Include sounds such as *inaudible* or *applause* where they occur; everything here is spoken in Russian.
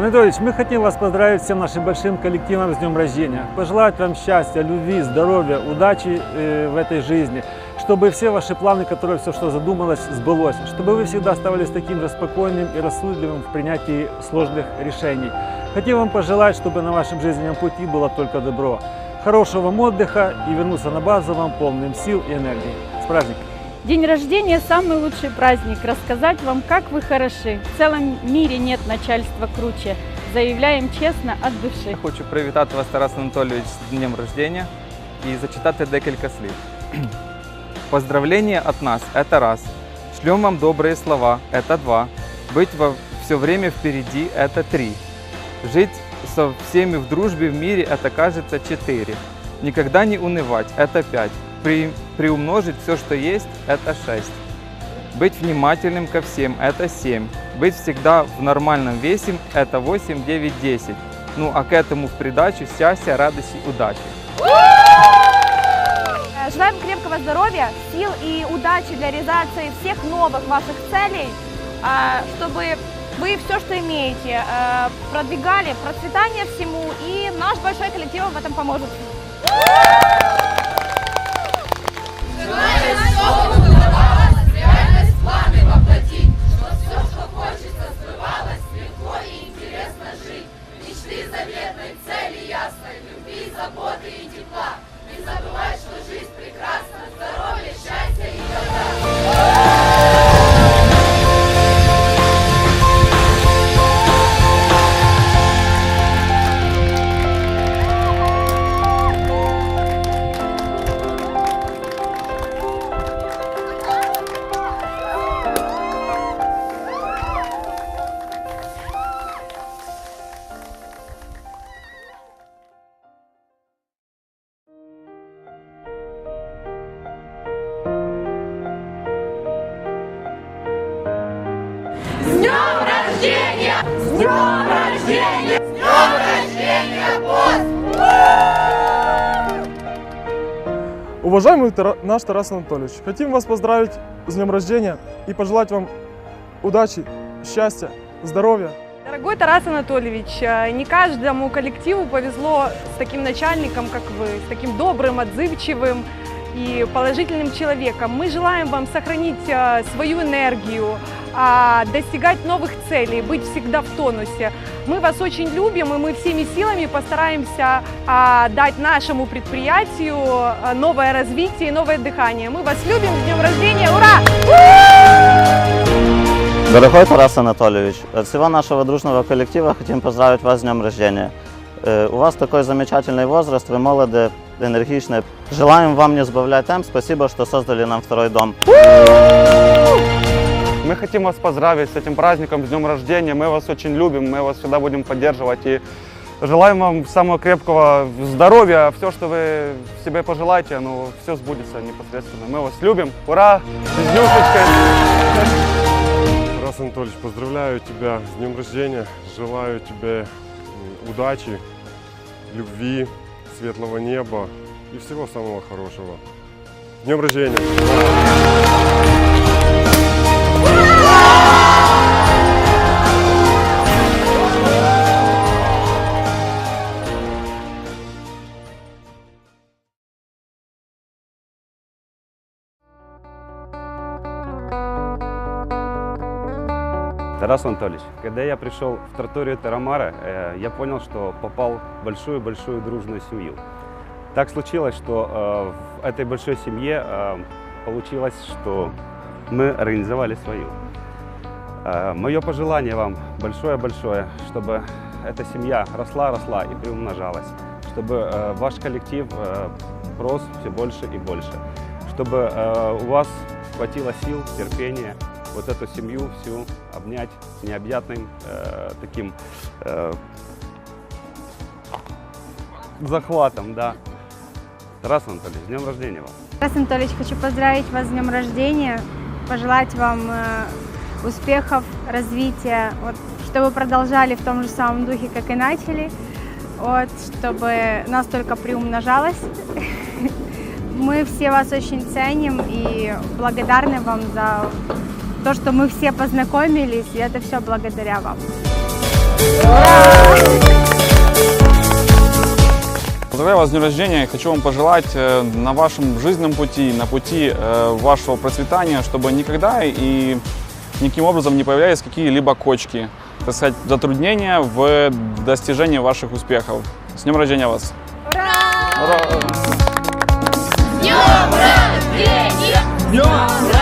Анатольевич, мы хотим вас поздравить всем нашим большим коллективом с днем рождения. Пожелать вам счастья, любви, здоровья, удачи э, в этой жизни. Чтобы все ваши планы, которые все, что задумалось, сбылось. Чтобы вы всегда оставались таким же спокойным и рассудливым в принятии сложных решений. Хотим вам пожелать, чтобы на вашем жизненном пути было только добро. Хорошего вам отдыха и вернуться на базу вам полным сил и энергии. С праздником! День рождения – самый лучший праздник. Рассказать вам, как вы хороши. В целом мире нет начальства круче. Заявляем честно от души. Я хочу привітати вас, Тарас Анатолійович, з днем рождения і зачитати декілька слів. *clears throat* Поздравления от нас – это раз. Шлем вам добрые слова – это два. Быть во все время впереди – это три. Жить со всеми в дружбе в мире – это, кажется, четыре. Никогда не унывать – это пять. При, приумножить все, что есть – это шесть. Быть внимательным ко всем – это 7. Быть всегда в нормальном весе – это 8, 9, 10. Ну а к этому в придачу счастья, радости, удачи. Э, Желаем крепкого здоровья, сил и удачи для реализации всех новых ваших целей, а, чтобы вы все, что имеете, э, продвигали процветание всему, и наш большой коллектив в этом поможет. Уважаемый Тара- наш Тарас Анатольевич, хотим вас поздравить с днем рождения и пожелать вам удачи, счастья, здоровья. Дорогой Тарас Анатольевич, э, не каждому коллективу повезло с таким начальником, как вы, с таким добрым, отзывчивым и положительным человеком. Мы желаем вам сохранить э, свою энергию, а, достигать новых целей, быть всегда в тонусе. Мы вас очень любим, и мы всеми силами постараемся а, дать нашему предприятию а, новое развитие и новое дыхание. Мы вас любим, с днем рождения, ура! Дорогой Тарас Анатольевич, от всего нашего дружного коллектива хотим поздравить вас с днем рождения. Э, У вас такой замечательный возраст, вы молоды, энергичны. Желаем вам не сбавлять темп. Спасибо, что создали нам второй дом. Мы хотим вас поздравить с этим праздником, с днем рождения. Мы вас очень любим, мы вас всегда будем поддерживать. И желаем вам самого крепкого здоровья. Все, что вы себе пожелаете, ну, все сбудется непосредственно. Мы вас любим. Ура! С днюшечкой! Тарас Анатольевич, поздравляю тебя с днем рождения. Желаю тебе удачи, любви, светлого неба и всего самого хорошего. С днем рождения! Тарас Анатольевич, когда я пришел в троторию Тарамара, э, я понял, что попал в большую-большую дружную семью. Так случилось, что э, в этой большой семье э, получилось, что мы организовали свою. Мое пожелание вам большое-большое, чтобы эта семья росла, росла и приумножалась, чтобы ваш коллектив рос все больше и больше, чтобы у вас хватило сил, терпения вот эту семью всю обнять необъятным э, таким э, захватом, да. Тарас Анатольевич, с днем рождения вам! Тарас Анатольевич, хочу поздравить вас с днем рождения, пожелать вам э, успехов, развития, вот, чтобы продолжали в том же самом духе, как и начали, вот, чтобы нас только приумножалось. *laughs* Мы все вас очень ценим и благодарны вам за то, что мы все познакомились, и это все благодаря вам. Поздравляю вас с днем рождения. Хочу вам пожелать э, на вашем жизненном пути, на пути э, вашего процветания, чтобы никогда и никаким образом не появлялись какие-либо кочки, так сказать, затруднения в достижении ваших успехов. С днем рождения вас! Ура! Ура! Днем рождения! Днем рождения!